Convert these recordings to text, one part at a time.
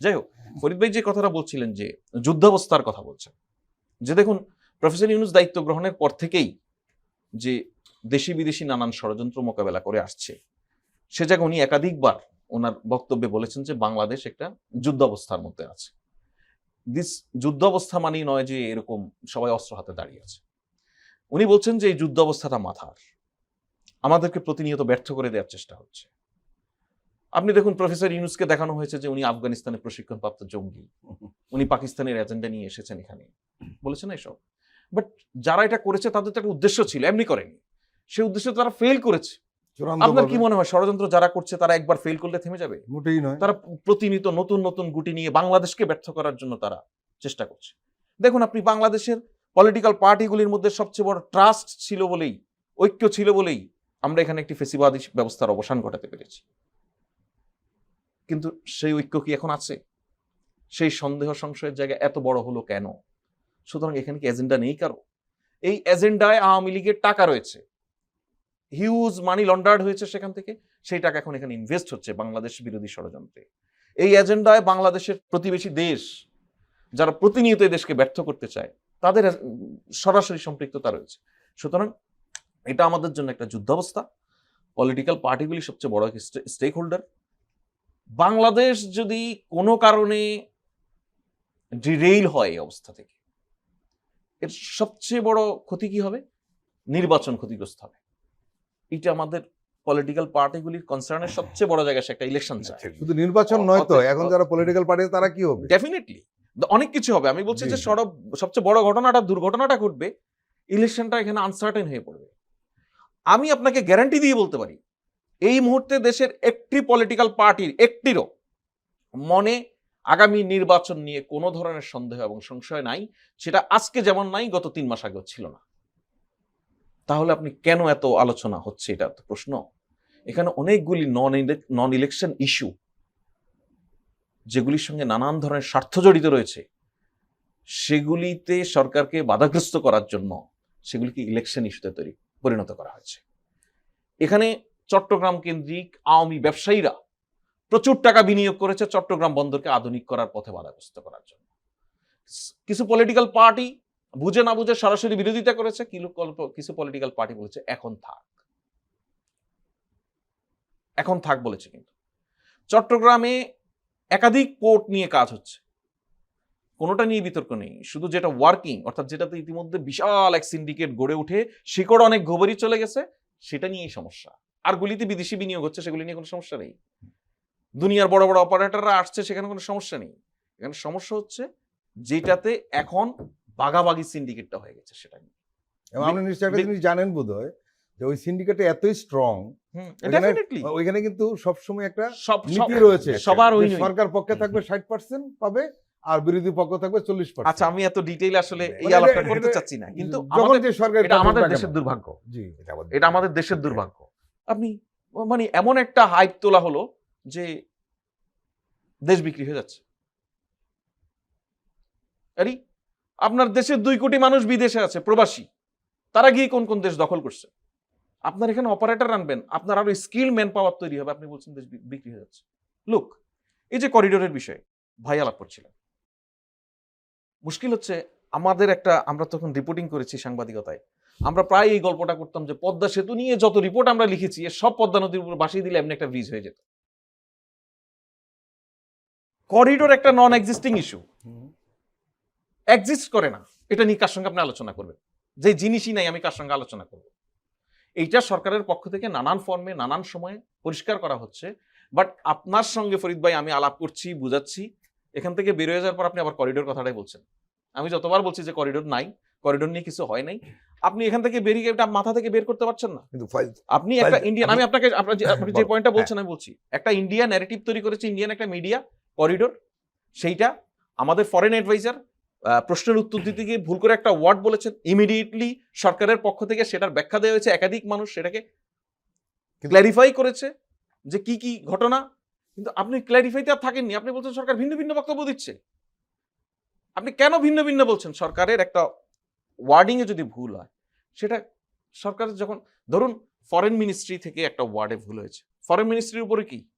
যাই হোক, ফরিদ ভাই যে কথাটা বলছিলেন যে যুদ্ধাবস্থার কথা বলছেন, যে দেখুন, প্রফেসর ইউনুস দায়িত্ব গ্রহণের পর থেকেই যে দেশি বিদেশি নানান ষড়যন্ত্র মোকাবেলা করে আসছে, সে জায়গায় উনি একাধিকবার ওনার বক্তব্যে বলেছেন যে বাংলাদেশ একটা যুদ্ধাবস্থার মধ্যে আছে। দিস যুদ্ধাবস্থা মানেই নয় যে এরকম সবাই অস্ত্র হাতে দাঁড়িয়ে আছে। উনি বলছেন যে এই যুদ্ধাবস্থাটা মাথার। আমাদেরকে প্রতিনিয়ত ব্যর্থ করে দেওয়ার চেষ্টা হচ্ছে। আপনি দেখুন প্রফেসর ইউনুসকে দেখানো হয়েছে যে উনি আফগানিস্তানে প্রশিক্ষণপ্রাপ্ত জঙ্গি। উনি পাকিস্তানের এজেন্ডা নিয়ে এসেছেন এখানে। বলেছেন এসব? বাট যারা এটা করেছে তাদের তো একটা উদ্দেশ্য ছিল এমনি করেনি। সেই উদ্দেশ্য তারা ফেল করেছে। আপনার কি মনে হয় ষড়যন্ত্র যারা করছে তারা একবার ফেল করলে থেমে যাবে? মোটেই নয়। তারা প্রতিনিয়ত নতুন নতুন গুটি নিয়ে বাংলাদেশকে ব্যর্থ করার জন্য তারা চেষ্টা করছে। দেখুন আপনি বাংলাদেশের পলিটিক্যাল পার্টিগুলির মধ্যে সবচেয়ে বড় ট্রাস্ট ছিল বলেই ঐক্য ছিল বলেই আমরা এখানে একটি ফেসিবাদী ব্যবস্থার অবসান ঘটাতে পেরেছি। কিন্তু সেই ঐক্য কি এখন আছে? সেই সন্দেহ সংশয়ের জায়গা এত বড় হলো কেন? সুতরাং এখানে কি এজেন্ডা নেই কারও? এই এজেন্ডায় আওয়ামী লীগের টাকা রয়েছে। হিউজ মানি লন্ডার্ড হয়েছে সেখান থেকে। সেই টাকা এখন এখানে ইনভেস্ট হচ্ছে বাংলাদেশ বিরোধী ষড়যন্ত্রে। এই এজেন্ডায় বাংলাদেশের প্রতিবেশী দেশ যারা প্রতিনিয়ত দেশকে ব্যর্থ করতে চায়, তাদের সরাসরি সম্পৃক্ততা রয়েছে। সুতরাং এটা আমাদের জন্য একটা যুদ্ধাবস্থা। পলিটিক্যাল পার্টিগুলি সবচেয়ে বড় স্টেক হোল্ডার বাংলাদেশ যদি কোনো কারণে ডিরেইল হয় এই অবস্থা থেকে এর সবচেয়ে বড় ক্ষতি কি হবে? নির্বাচন ক্ষতিগ্রস্ত হবে। এটা আমাদের পলিটিক্যাল পার্টিগুলির কনসার্নের সবচেয়ে বড় জায়গা সে একটা ইলেকশন চায়। শুধু নির্বাচন নয় তো এখন যারা পলিটিক্যাল পার্টি তারা কি হবে? ডেফিনেটলি অনেক কিছু হবে। আমি বলছি যে সরব সবচেয়ে বড় ঘটনাটা দুর্ঘটনাটা ঘটবে ইলেকশনটা এখানে আনসার্টেন হয়ে পড়বে। আমি আপনাকে গ্যারান্টি দিয়ে বলতে পারি এই মুহূর্তে দেশের একটি পলিটিক্যাল পার্টির একটিরও মনে আগামী নির্বাচন নিয়ে কোনো ধরনের সন্দেহ এবং সংশয় নাই। সেটা আজকে যেমন নাই, গত তিন মাস আগেও ছিল না। তাহলে আপনি কেন এত আলোচনা হচ্ছে? এটা তো প্রশ্ন। এখানে অনেকগুলি নন নন ইলেকশন ইস্যু যেগুলির সঙ্গে নানান ধরনের স্বার্থ জড়িত রয়েছে, সেগুলিতে সরকারকে বাধাগ্রস্ত করার জন্য সেগুলিকে ইলেকশন ইস্যুতে তৈরি, পরিণত করা হয়েছে। এখানে চট্টগ্রাম কেন্দ্রিক আওয়ামী ব্যবসায়ীরা প্রচুর টাকা বিনিয়োগ করেছে চট্টগ্রাম বন্দরকে আধুনিক করার পথে বাধাগ্রস্ত করার জন্য। কিছু পলিটিক্যাল পার্টি বুঝে না বুঝে সরাসরি বিরোধিতা করেছে, কিছু পলিটিক্যাল পার্টি বলেছে, এখন থাক। এখন থাক বলেছে কিন্তু। চট্টগ্রামে একাধিক পোর্ট নিয়ে কাজ হচ্ছে। কোনোটা নিয়ে বিতর্ক নেই। শুধু যেটা ওয়ার্কিং অর্থাৎ যেটাতে ইতিমধ্যে বিশাল এক সিন্ডিকেট গড়ে উঠে, শিকড় অনেক গোবরই চলে গেছে, সেটা নিয়েই সমস্যা। আর গুলিতে বিদেশি বিনিয়োগ হচ্ছে সেগুলি নিয়ে কোনো সমস্যা নেই। দুনিয়ার বড় বড় অপারেটররা আসছে সেখানে কোনো সমস্যা নেই। এখানে সমস্যা হচ্ছে যেটাতে এখন বাগাবাগি সিন্ডিকেটটা হয়ে গেছে সেটা নিয়ে। এবং আপনি নিশ্চয়ই একটা জিনিস জানেন বোধ হয় যে ওই সিন্ডিকেটে এতই স্ট্রং। ওইখানে কিন্তু সবসময় একটা নীতি রয়েছে। সবার ওই সরকার পক্ষে থাকবে ষাট পার্সেন্ট পাবে আর বিরোধী পক্ষ থাকবে চল্লিশ পার্সেন্ট আচ্ছা আমি এত ডিটেইল আসলে এই মানে আলাপটা করতে চাচ্ছি না কিন্তু আমাদের যে সরকার এটা আমাদের দেশের দুর্ভাগ্য। জি এটা আমাদের দেশের দুর্ভাগ্য। আপনি মানে এমন একটা হাইপ তোলা হলো যে দেশ বিক্রি হয়ে যাচ্ছে। আরে, আপনার দেশের দুই কোটি মানুষ বিদেশে আছে, প্রবাসী। তারা গিয়ে কোন কোন দেশ দখল করছে? আপনার এখানে অপারেটর আনবেন, আপনার আরও স্কিল ম্যান পাওয়ার তৈরি হবে, আপনি বলছেন দেশ বিক্রি হয়ে যাচ্ছে। লুক এই যে করিডোরের বিষয়ে, ভাই আলাপ করছিলেন মুশকিল হচ্ছে, আমাদের একটা, আমরা তখন রিপোর্টিং করেছি সাংবাদিকতায় আমরা প্রায় এই গল্পটা করতাম যে পদ্মা সেতু নিয়ে যত রিপোর্ট আমরা লিখেছি এর সব পদ্মা নদীর উপর বাসিয়ে দিলে এমনি একটা ব্রিজ হয়ে যেত। করিডোর একটা নন এক্সিস্টিং ইস্যু এক্সিস্ট করে না। এটা নিয়ে কার সঙ্গে আপনি আলোচনা করবেন? যে জিনিসই নাই, আমি কার সঙ্গে আলোচনা করব? এইটা সরকারের পক্ষ থেকে নানান ফর্মে নানান সময়ে পরিষ্কার করা হচ্ছে। বাট আপনার সঙ্গে ফরিদ ভাই আমি আলাপ করছি, বুঝাচ্ছি। এখান থেকে বেরোয় যাওয়ার পর আপনি আবার করিডোর কথাটাই বলছেন। আমি যতবার বলছি যে করিডোর নাই করিডোর নিয়ে কিছু হয় নাই আপনি এখান থেকে বেরিয়ে এটা মাথা থেকে বের করতে পারছেন না। কিন্তু আপনি একটা ইন্ডিয়ান আমি আপনাকে আপনার আপনি যে পয়েন্টটা হ্যাঁ। বলছেন আমি বলছি। একটা ইন্ডিয়া ন্যারেটিভ তৈরি করেছে ইন্ডিয়ান একটা মিডিয়া করিডোর সেইটা আমাদের ফরেন অ্যাডভাইজার প্রশ্নের উত্তর দিতে গিয়ে ভুল করে একটা ওয়ার্ড বলেছেন। ইমিডিয়েটলি সরকারের পক্ষ থেকে সেটার ব্যাখ্যা দেওয়া হয়েছে। একাধিক মানুষ সেটাকে ক্ল্যারিফাই করেছে যে কি কি ঘটনা। কিন্তু আপনি ক্ল্যারিফাইতে আর থাকেননি। আপনি বলছেন সরকার ভিন্ন ভিন্ন বক্তব্য দিচ্ছে। আপনি কেন ভিন্ন ভিন্ন বলছেন? সরকারের একটা ওয়ার্ডিং এ যদি ভুল হয়, সেটা সরকার যখন, ধরুন ফরেন মিনিস্ট্রি থেকে একটা ওয়ার্ডে ভুল হয়েছে। ফরেন মিনিস্ট্রির উপরে কি?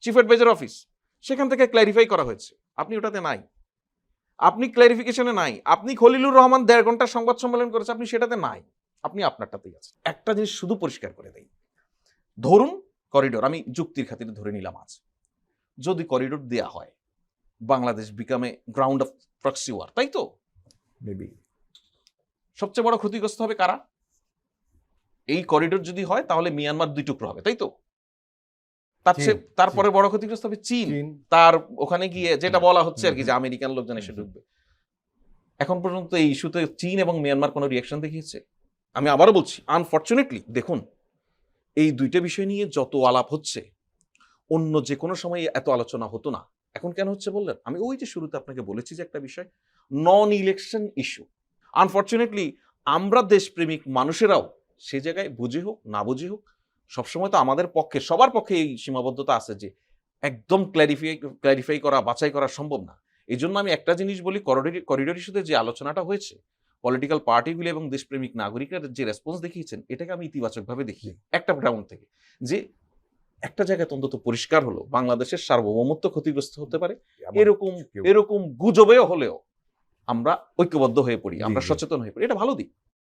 চিফ অ্যাডভাইজার অফিস সেখান থেকে ক্ল্যারিফাই করা হয়েছে। আপনি ওটাতে নাই। আপনি ক্ল্যারিফিকেশনে নাই। আপনি খলিলুর রহমান দেড় ঘণ্টা সংবাদ সম্মেলন করেছে, আপনি সেটাতে নাই। আপনি আপনারটাতেই আছেন। একটা জিনিস শুধু পরিষ্কার করে দেই। ধরুন করিডোর আমি যুক্তির খাতিরে ধরে নিলাম আজ। যদি করিডোর দেয়া হয়, Bangladesh become ground of proxy war তাই তো? মেবি সবচেয়ে বড় ক্ষতিগ্রস্ত হবে কারা? এই করিডোর যদি হয় তাহলে মিয়ানমার দুই টুকরো হবে তাই তো? তার তারপরে বড় ক্ষতিগ্রস্ত হবে চীন। চীন। তার ওখানে গিয়ে যেটা বলা হচ্ছে আর কি যে আমেরিকান লোকজন এসে ঢুকবে। এখন পর্যন্ত এই ইস্যুতে চীন এবং মিয়ানমার কোনো রিয়াকশন দেখিয়েছে? আমি আবারও বলছি আনফর্চুনেটলি দেখুন এই দুইটা বিষয় নিয়ে যত আলাপ হচ্ছে অন্য যে কোনো সময় এত আলোচনা হতো না। এখন কেন হচ্ছে বললেন? আমি ওই যে শুরুতে আপনাকে বলেছি যে একটা বিষয় নন ইলেকশন ইস্যু আনফর্চুনেটলি আমরা দেশপ্রেমিক মানুষেরাও সে জায়গায় বুঝে হোক না বুঝে হোক সবসময় তো আমাদের পক্ষে সবার পক্ষে এই সীমাবদ্ধতা আছে যে একদম ক্ল্যারিফাই ক্ল্যারিফাই করা বাছাই করা সম্ভব না। এই জন্য আমি একটা জিনিস বলি করিডোর করিডোর ইস্যুতে যে আলোচনাটা হয়েছে পলিটিক্যাল পার্টিগুলি এবং দেশপ্রেমিক নাগরিকরা যে রেসপন্স দেখিয়েছেন এটাকে আমি ইতিবাচকভাবে দেখি। একটা গ্রাউন্ড থেকে যে একটা জায়গায় অন্তত পরিষ্কার হলো বাংলাদেশের সার্বভৌমত্ব ক্ষতিগ্রস্ত হতে পারে এরকম এরকম গুজবেও হলেও আমরা ঐক্যবদ্ধ হয়ে পড়ি আমরা। সচেতন হয়ে পড়ি এটা ভালো দিক